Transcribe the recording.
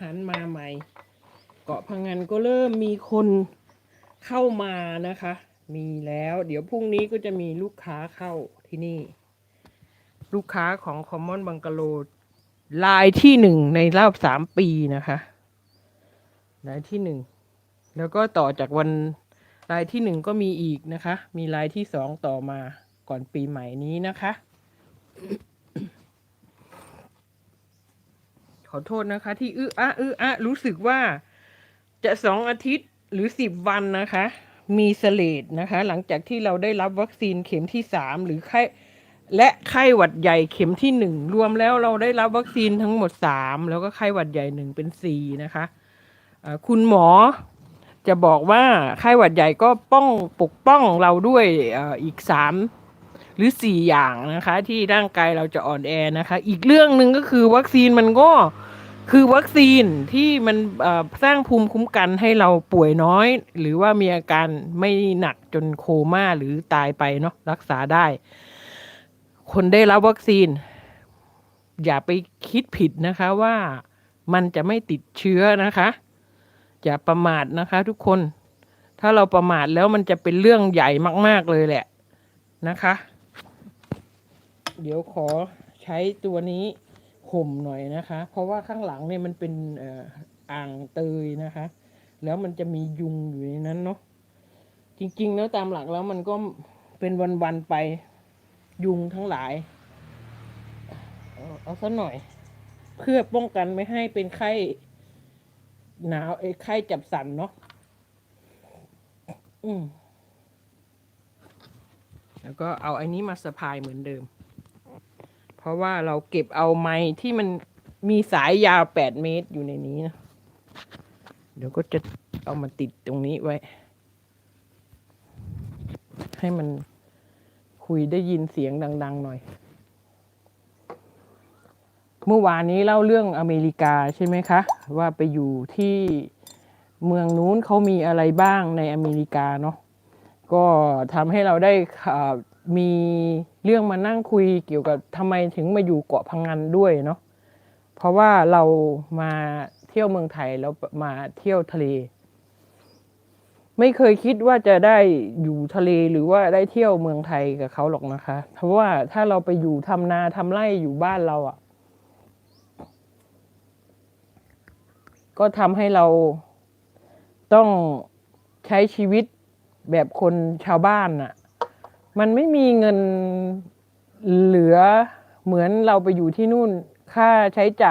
หันมาใหม่ เกาะพังงานก็เริ่มมีคนเข้ามานะคะ มีแล้ว เดี๋ยวพรุ่งนี้ก็จะมีลูกค้าเข้าที่นี่ ลูกค้าของ Common b u n g a l o w รายที่หนึ่งในรอบสามปีนะคะรายที่หนึ่งแล้วก็ต่อจากวันรายที่หนึ่งก็มีอีกนะคะ มีรายที่สองต่อมาก่อนปีใหม่นี้นะคะ ขอโทษนะคะ ที่อื้ออะอื้ออะรู้สึกว่าจะสองอาทิตย์หรือสิบวันนะคะ มีเสเลดนะคะ หลังจากที่เราได้รับวัคซีนเข็มที่สามหรือไข้และไข้หวัดใหญ่เข็มที่หนึ่งรวมแล้วเราได้รับวัคซีนทั้งหมดสามแล้วก็ไข้หวัดใหญ่หนึ่งเป็นสี่นะคะคุณหมอจะบอกว่าไข้หวัดใหญ่ก็ป้องปกป้องเราด้วยออีกสาม หรือสี่อย่างนะคะ ที่ร่างกายเราจะอ่อนแอนะคะ อีกเรื่องหนึ่งก็คือวัคซีนมันก็คือวัคซีนที่มันสร้างภูมิคุ้มกันให้เราป่วยน้อย หรือว่ามีอาการไม่หนักจนโคม่าหรือตายไปเนาะรักษาได้ คนได้รับวัคซีน อย่าไปคิดผิดนะคะว่ามันจะไม่ติดเชื้อนะคะ อย่าประมาทนะคะทุกคน ถ้าเราประมาทแล้วมันจะเป็นเรื่องใหญ่มาก ๆเลยแหละนะคะ เดี๋ยวขอใช้ตัวนี้ห่มหน่อยนะคะ เพราะว่าข้างหลังเนี่ยมันเป็นอ่ออ่างเตยนะคะ แล้วมันจะมียุงอยู่ในนั้นเนาะจริง ๆ แล้วตามหลักแล้วมันก็เป็นวันๆไปยุงทั้งหลาย เอาซะหน่อย เพื่อป้องกันไม่ให้เป็นไข้หนาวไอ้ไข้จับสันเนาะอืมแล้วก็เอาไอ้นี้มาสะพายเหมือนเดิม ราะว่าเราเก็บเอาไม้ที่มันมีสายยาวแปดเมตรอยู่ในนี้นะ เดี๋ยวก็จะเอามาติดตรงนี้ไว้ ให้มันคุยได้ยินเสียงดัง ๆ หน่อย เมื่อวานนี้เล่าเรื่องอเมริกาใช่ไหมคะ ว่าไปอยู่ที่เมืองนู้นเขามีอะไรบ้างในอเมริกาเนาะก็ทำให้เราได้อ่า มีเรื่องมานั่งคุยเกี่ยวกับทำไมถึงมาอยู่เกาะพังงานด้วยเนาะเพราะว่าเรามาเที่ยวเมืองไทยแล้วมาเที่ยวทะเล ไม่เคยคิดว่าจะได้อยู่ทะเลหรือว่าได้เที่ยวเมืองไทยกับเขาหรอกนะคะ เพราะว่าถ้าเราไปอยู่ทำนาทำไร่อยู่บ้านเราอะ่ะ ก็ทำให้เราต้องใช้ชีวิตแบบคนชาวบ้านน่ะ มันไม่มีเงินเหลือเหมือนเราไปอยู่ที่นู่นค่าใช้จ่าย